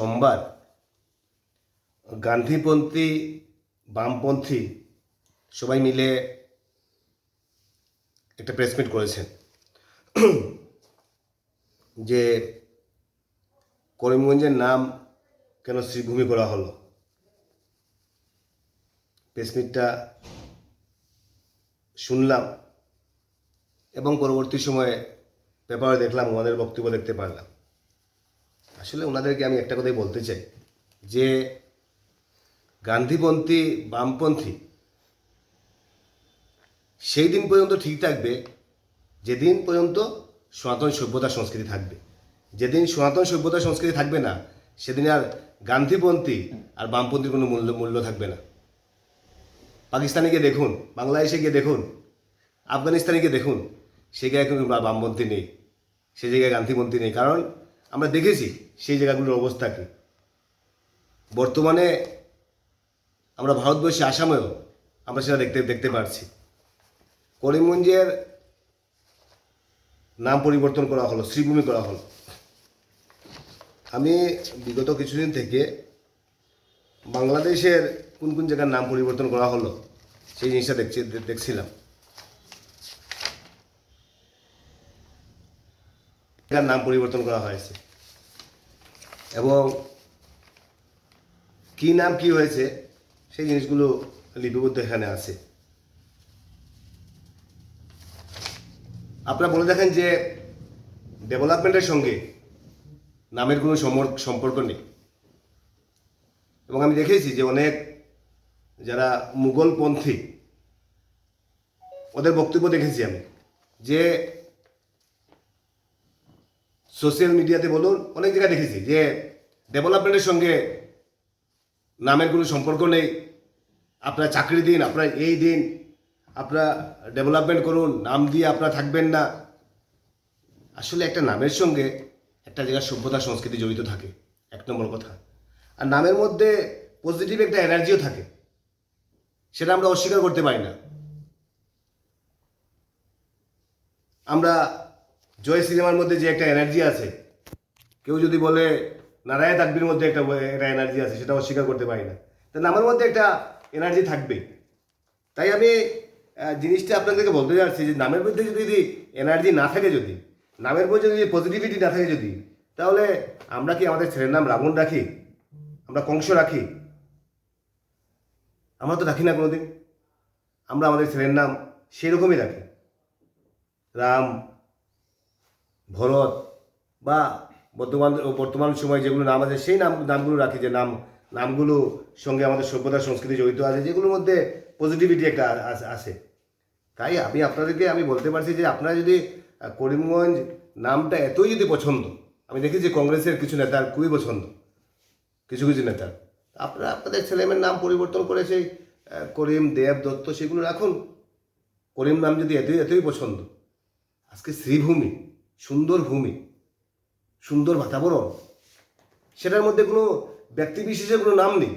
সোমবার গান্ধীপন্থী, বামপন্থী সবাই মিলে একটা প্রেসমিট করেছেন। যে করিমগঞ্জের নাম কেন শ্রীভূমি করা হলো? প্রেসমিটটা শুনলাম এবং পরবর্তী সময়ে পেপারে দেখলাম ওনাদের বক্তব্য দেখতে পারলাম। আসলে ওনাদেরকে আমি একটা কথাই বলতে চাই, যে গান্ধীপন্থী বামপন্থী সেই দিন পর্যন্ত ঠিক থাকবে, যেদিন পর্যন্ত সনাতন সভ্যতা সংস্কৃতি থাকবে। যেদিন সনাতন সভ্যতা সংস্কৃতি থাকবে না, সেদিন আর গান্ধীপন্থী আর বামপন্থীর কোনো মূল্য মূল্য থাকবে না। পাকিস্তানে গিয়ে দেখুন, বাংলাদেশে গিয়ে দেখুন, আফগানিস্তানে গিয়ে দেখুন, সে জায়গায় কোনো বামপন্থী নেই, সে জায়গায় গান্ধীপন্থী নেই। কারণ আমরা দেখেছি সেই জায়গাগুলোর অবস্থা কী। বর্তমানে আমরা ভারতবর্ষে আসামেও আমরা সেটা দেখতে দেখতে পারছি। করিমগঞ্জের নাম পরিবর্তন করা হলো, শ্রীভূমি করা হলো। আমি বিগত কিছুদিন থেকে বাংলাদেশের কোন কোন জায়গার নাম পরিবর্তন করা হলো, সেই জিনিসটা দেখছি দেখছিলাম। নাম পরিবর্তন করা হয়েছে। এবং কি নাম কি হয়েছে, সেই জিনিসগুলো লিপিবদ্ধ এখানে আছে। আপনারা বলে দেখেন যে ডেভেলপমেন্টের সঙ্গে নামের কোনো সম্পর্ক নেই। এবং আমি দেখেছি যে অনেক যারা মুঘলপন্থী, ওদের বক্তব্য দেখেছি আমি যে সোশ্যাল মিডিয়াতে বলুন, অনেক জায়গায় দেখেছি যে ডেভেলপমেন্টের সঙ্গে নামের কোনো সম্পর্ক নেই। আপনার চাকরি দিন, আপনার এই দিন, আপনারা ডেভেলপমেন্ট করুন, নাম দিয়ে আপনারা থাকবেন না। আসলে একটা নামের সঙ্গে একটা জায়গার সভ্যতা, সংস্কৃতি জড়িত থাকে। এক নম্বর কথা। আর নামের মধ্যে পজিটিভ একটা এনার্জিও থাকে। সেটা আমরা অস্বীকার করতে পারি না। আমরা জয় সিনেমার মধ্যে যে একটা এনার্জি আছে, কেউ যদি বলে নারায়ণ তাকবির মধ্যে একটা একটা এনার্জি আছে, সেটা অস্বীকার করতে পারি না। তা নামের মধ্যে একটা এনার্জি থাকবে তাই আমি জিনিসটা আপনাদেরকে বলতে যাচ্ছি যে নামের মধ্যে যদি এনার্জি না থাকে যদি, নামের মধ্যে যদি পজিটিভিটি না থাকে যদি, তাহলে আমরা কি আমাদের ছেলের নাম রাবণ রাখি? আমরা কংস রাখি? আমরা তো রাখি না কোনোদিন। আমরা আমাদের ছেলের নাম সেরকমই রাখি। রাম ভরত বা বর্তমান বর্তমান সময়ে যেগুলো নাম আছে, সেই নাম, নামগুলো রাখি, যে নাম, নামগুলো সঙ্গে আমাদের সভ্যতা, সংস্কৃতি জড়িত আছে, যেগুলোর মধ্যে পজিটিভিটি একটা আছে তাই আমি আপনাদেরকে, আমি বলতে পারছি যে আপনারা যদি করিমগঞ্জ নামটা এতই যদি পছন্দ, আমি দেখেছি কংগ্রেসের কিছু নেতার খুবই পছন্দ, কিছু কিছু নেতার, আপনারা আপনাদের ছেলেমেয়ের নাম পরিবর্তন করে সেই করিম, দেব দত্ত, সেগুলো রাখুন। করিম নাম যদি এতই এতই পছন্দ, আজকে শ্রীভূমি সুন্দর ভূমি, সুন্দর বাতাবরণ, সেটার মধ্যে কোনো ব্যক্তি বিশেষের কোনো নাম নেই।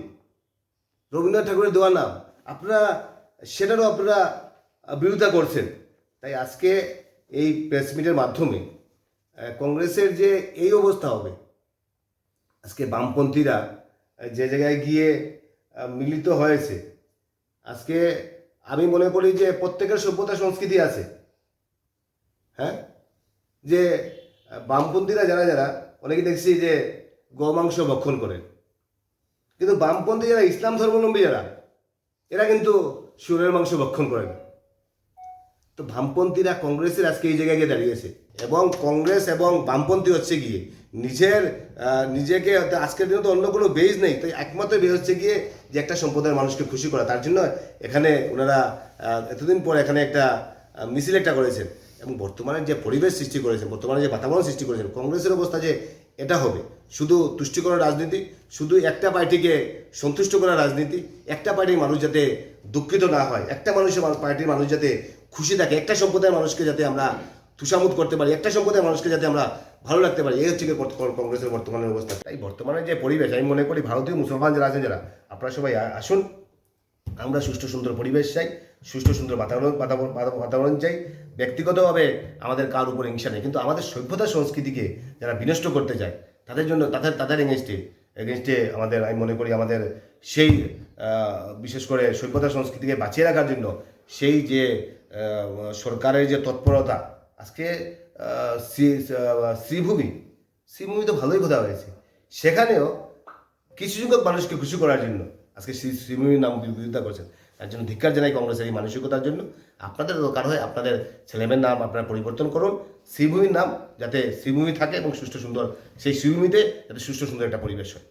রবীন্দ্রনাথ ঠাকুরের দেওয়া নাম, আপনারা, সেটারও আপনারা বিরোধিতা করছেন। তাই আজকে এই প্রেস মিটের মাধ্যমে কংগ্রেসের যে এই অবস্থা হবে, আজকে বামপন্থীরা যে জায়গায় গিয়ে মিলিত হয়েছে, আজকে আমি মনে করি যে প্রত্যেকের সভ্যতা সংস্কৃতি আছে। হ্যাঁ? যে বামপন্থীরা যারা যারা অনেকে দেখছি যে গোমাংস ভক্ষণ করেন। কিন্তু বামপন্থী যারা, ইসলাম ধর্মাবলম্বী যারা, এরা কিন্তু সুরের মাংস ভক্ষণ করে না তো বামপন্থীরা কংগ্রেসের আজকে এই জায়গায় গিয়ে দাঁড়িয়েছে। এবং কংগ্রেস এবং বামপন্থী হচ্ছে গিয়ে নিজের নিজেকে আজকের দিনে তো অন্য কোনো বেজ নেই তো একমাত্র বেজ হচ্ছে গিয়ে যে একটা সম্প্রদায়ের মানুষকে খুশি করা। তার জন্য এখানে ওনারা এতদিন পর এখানে একটা মিছিল একটা করেছেন। এবং বর্তমানে যে পরিবেশ সৃষ্টি করেছেন বর্তমানে যে বাতাবরণ সৃষ্টি করেছেন কংগ্রেসের অবস্থা যে, এটা হবে। শুধু তুষ্টিকরণ রাজনীতি, শুধু একটা পার্টিকে সন্তুষ্ট করার রাজনীতি, একটা পার্টির মানুষ যাতে দুঃখিত না হয়, একটা মানুষের পার্টির মানুষ যাতে খুশি থাকে, একটা সম্প্রদায়ের মানুষকে যাতে আমরা তুষামুদ করতে পারি, একটা সম্প্রদায়ের মানুষকে যাতে আমরা ভালো রাখতে পারি, এই হচ্ছে কংগ্রেসের বর্তমানের অবস্থা। তাই বর্তমানে যে পরিবেশ, আমি মনে করি ভারতীয় মুসলমান যারা আছেন, যারা, আপনারা সবাই আসুন। আমরা সুষ্ঠু সুন্দর পরিবেশ চাই, সুষ্ঠু সুন্দর বাতাবরণ বাতাবরণ চাই। ব্যক্তিগতভাবে আমাদের কার উপর হিংসা নেই, কিন্তু আমাদের সভ্যতা সংস্কৃতিকে যারা বিনষ্ট করতে চায়, তাদের জন্য, তাদের তাদের এগেনস্টে এগেনস্টে আমাদের, আমি মনে করি আমাদের সেই বিশেষ করে সভ্যতা সংস্কৃতিকে বাঁচিয়ে রাখার জন্য সেই যে সরকারের যে তৎপরতা, আজকে শ্রী- শ্রীভূমি শ্রীভূমি তো ভালোই কথা হয়েছে, সেখানেও কিছু সংখ্যক মানুষকে খুশি করার জন্য আজকে শ্রী, শ্রীভূমির নাম বিরোধিতা করছেন। তার জন্য ধিক্কার জানাই কংগ্রেসের এই মানসিকতার জন্য। আপনাদের দরকার হয় আপনাদের ছেলেমেয়ের নাম আপনারা পরিবর্তন করুন, শ্রীভূমির নাম, যাতে শ্রীভূমি থাকে এবং সুষ্ঠু সুন্দর, সেই শ্রীভূমিতে যাতে সুষ্ঠু সুন্দর একটা পরিবেশ হয়।